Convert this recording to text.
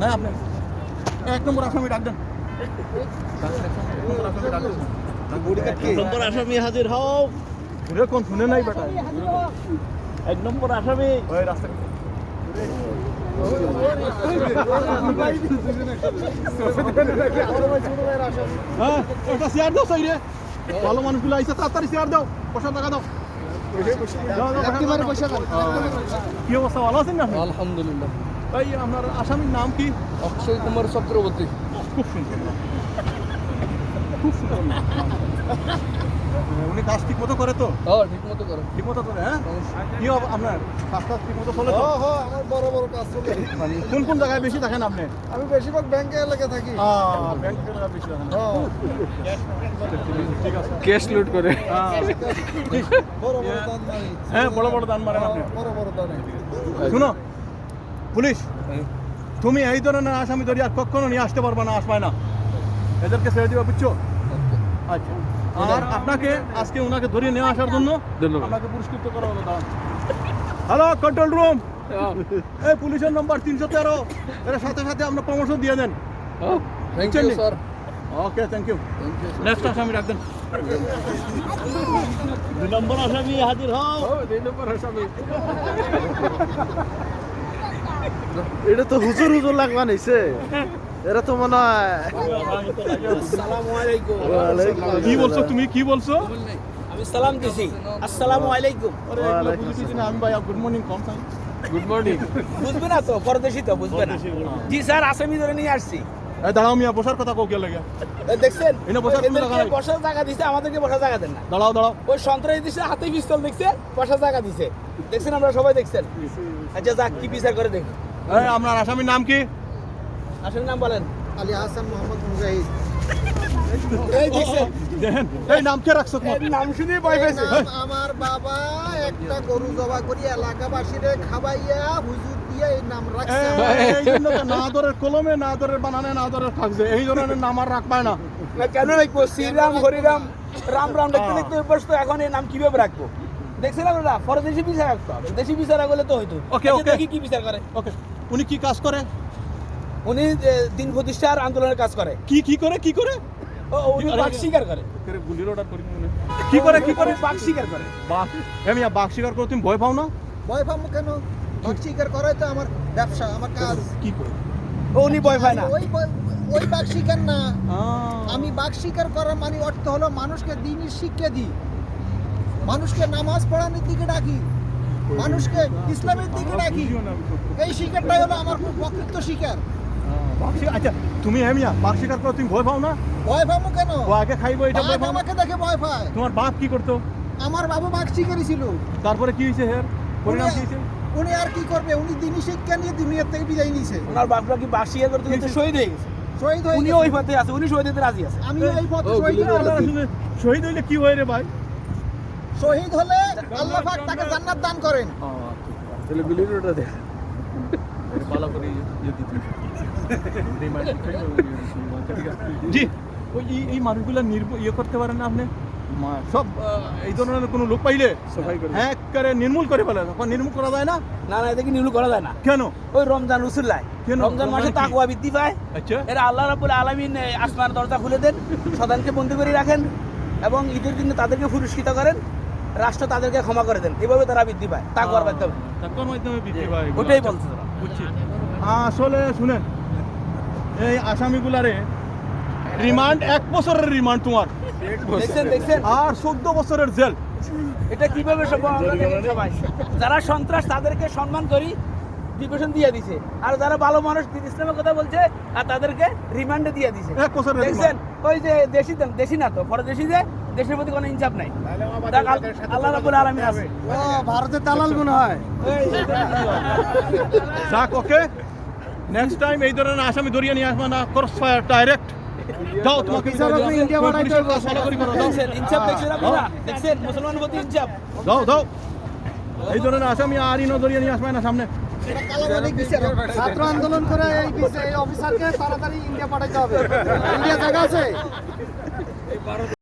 হ্যাঁ আপনি এক নম্বর আসামি ডাক দেন। এক নম্বর আসামি ডাক দেন নম্বর আসামি হাজির হও। ঘুরে কোন শুনে নাই বেটা? এক নম্বর আসামি। ওই রাস্তা হ্যাঁ একটা দাও ভালো মানুষগুলো আইসে তাড়াতাড়ি চেয়ার দাও। পয়সা টাকা দাও। কি অবস্থা ভালো আছেন না আলহামদুলিল্লাহ। ভাই আপনার আসামির নাম কি? অক্ষয় কুমার চক্রবর্তী। খুব সুন্দর। খুব সুন্দর হ্যাঁ, উনি কাজ ঠিক মতো করে তো? হ্যাঁ ঠিক মতো করো। ঠিক মতো করে হ্যাঁ? কি হবে আপনার কাজ ঠিক মতো চলে হ্যাঁ হ্যাঁ আমার বড় বড় কাজ চলে। মানে কোন কোন জায়গায় বেশি থাকেন আপনি? আমি বেশিরভাগ ব্যাংকে এলাকায় থাকি। আহ, ব্যাংক থেকে বেশি থাকেন। হ্যাঁ। ঠিক আছে। ক্যাশ লুট করে। হ্যাঁ। বড় বড় দান মারি। হ্যাঁ বড় বড় দান মারেন আপনি। বড় বড় দান। শুনো পুলিশ? তুমি এই ধরনের আসামি ধরি আর কখনো নিয়ে আসতে পারবে না আসবায় না। এদেরকে ছেড়ে দিবা বুঝছ? আচ্ছা। আর আপনাকে আজকে ওনাকে ধরিয়ে নিয়ে আসার জন্য। আপনাকে পুরস্কৃত করা হলো দাঁড়ান। হ্যালো কন্ট্রোল রুম এই পুলিশের নম্বর তিনশো তেরো। এর সাথে সাথে আপনার প্রমোশন দিয়ে দেন। Thank you sir okay thank you next আসামি রাখবেন। দুই নম্বর আসামি হাজির হও। এটা তো হুজুর হুজুর লাগবা নিছে। এরা তো মনে হয় কি বলছো তুমি? কি বলছো? আমি সালাম দিছি। আসসালামু আলাইকুম। আমি ভাই গুড মর্নিং কম গুড মর্নিং বুঝবে না তো? পরদেশি তো বুঝবে না। জি স্যার আসামি ধরে নিয়ে আসছি। এই দাঁড়াও মিয়া বসার কথা কোকে লাগে? দেখছেন? এনে বসার কোনো জায়গা নাই। বসার জায়গা দিছে আমাদেরকে বসার জায়গা দেন না। দাঁড়াও দাঁড়াও। ওই সন্ত্রাসী দিছে হাতে পিস্তল দেখছে বসার জায়গা দিছে। দেখছেন আমরা সবাই দেখছেন? আচ্ছা যাক কি বিচার করে দেখি। এই আপনার আসামির নাম কি? আসলে নাম বলেন। আলী হাসান মোহাম্মদ মুজাহিদ। এই দেখছেন? এই নাম কে রাখছো তোমার? নাম শুনেই ভয় পেয়েছে আমার বাবা একটা গরু জবা করি এলাকাবাসীরে খাবাইয়া হুজুর এই আমার। এই- এই জন্য তো না দরের কলমে না দরের বানানে না দরের থাকছে। এই ধরনের নাম আর রাখবায় না। না কেন রাখব? শ্রীরাম হরিরাম রাম রাম দেখতে দেখতে অভ্যস্ত এখন এই নাম কীভাবে রাখব? দেখছেন আপনারা পরদেশি বিচার রাখতে দেশি বিচার রাখলে তো হইতো। Okay, দেখি কি বিচার করে। ওকে উনি কি কাজ করে? উনি যে দিন প্রতিষ্ঠার আন্দোলনের কাজ করে। কি কি করে কি করে? উনি বাঘ শিকার করে। কি করে কি করে? বাঘ শিকার করে। বাঘ এমিয়া বাঘ শিকার করে তুমি ভয় পাও না? ভয় পাবো কেন? করাই তো আমার ব্যবসা আমার কাজ। কি করে? উনি ভয় পায় না? ওই ওই বাঘ শিকার না। আমি বাঘ শিকার করার মানে অর্থ হলো মানুষকে দিনই শিক্ষা দিই। মানুষকে নামাজ পড়ানোর দিকে ডাকি। মানুষকে ইসলামের দিকে ডাকি। এই শিকারটাই হলো আমার প্রকৃত শিকার। শিকার? আচ্ছা তুমি এমিয়া বাঘ শিকার করে তুমি ভয় পাও না? ভয় পাবো কেন? ও আগে খাইবো এটা ভয় বাঘ পাও আমাকে দেখে ভয় পায়। তোমার বাপ কি করতো? আমার বাবু বাঘ শিকারই ছিল। তারপরে কি হয়েছে হের? পরিণাম কি হয়েছে? উনি আর কি করবে? উনি দিনই শিক্ষা নিয়ে দুনিয়ার থেকে বিদায় নিয়েছে। ওনার বাঘটা কি শিকার করতে করতে শহীদ হয়ে গেছে। শহীদ হয়ে উনি ওই পথে আছে উনি শহীদ হতে রাজি আছে। আমি এই পথে শহীদ হয়ে। শহীদ হইলে কি হয় রে ভাই? শহীদ হলে আল্লাহ পাক তাকে জান্নাত। দান করেন। তাহলে গুলির ওটা দেখ ভালো করে ইয়ে দিতে জি। ওই এই- মানুষগুলো নির্ব ইয়ে করতে পারেন না আপনি? সব এই ধরনের কোনো লোক পাইলে হ্যাঁ করে নির্মূল করে ফেলে। তখন নির্মূল করা যায় না? না না এদেরকে নিউল করা যায় না। কেন? ওই রমজান রসুল্লাহ কেন? রমজান মাসে তাকুয়া বৃদ্ধি পায়। আচ্ছা। এরা আল্লাহ রাবুল আলমিন আসমান দরজা খুলে দেন সদানকে বন্দি করে রাখেন এবং ঈদের দিনে তাদেরকে পুরস্কৃত করেন রাষ্ট্র তাদেরকে ক্ষমা করে দেন। এভাবে তারা বৃদ্ধি পায় তাকুয়ার মাধ্যমে। তাকুয়ার মাধ্যমে বৃদ্ধি পায়। ওটাই বলছে তারা। বুঝছি। আসলে শুনেন এই আসামিগুলারে রিমান্ড এক বছরের রিমান্ড তোমার। দেখছেন দেখছেন? আর চোদ্দ বছরের জেল। এটা কীভাবে সম্ভব? আমরা দেখেন সবাই। যারা সন্ত্রাস তাদেরকে সম্মান করি ডিভিশন দিয়ে দিছে। আর যারা ভালো মানুষ ইসলামের কথা বলছে আর তাদেরকে রিমান্ডে দিয়ে দিছে। দেখছেন? ওই যে দেশি দেশি না তো পরদেশি যে দেশের প্রতি কোনো ইনসাফ নাই। আল্লাহ রাবুল আলমিন আছে। ভারতের দালাল মনে হয়। যাক ওকে। নেক্সট টাইম এই ধরনের আসামি ধরিয়ে নিয়ে আসবে না ক্রস ফায়ার ডাইরেক্ট যাও তোমাকে ইন্ডিয়া পাঠাইতে হবে। ফলো করি করো দেখছেন ইনসাফ দেখছেন আপনারা? দেখছেন? মুসলমান প্রতি ইনসাফ। দাও দাও এই ধরনের আসামি আর ইনো ধরিয়ে নিয়ে আসবে না সামনে। ছাত্র আন্দোলন করে এই অফিসারকে তাড়াতাড়ি ইন্ডিয়া পাঠাইতে হবে। ইন্ডিয়া জায়গা আছে?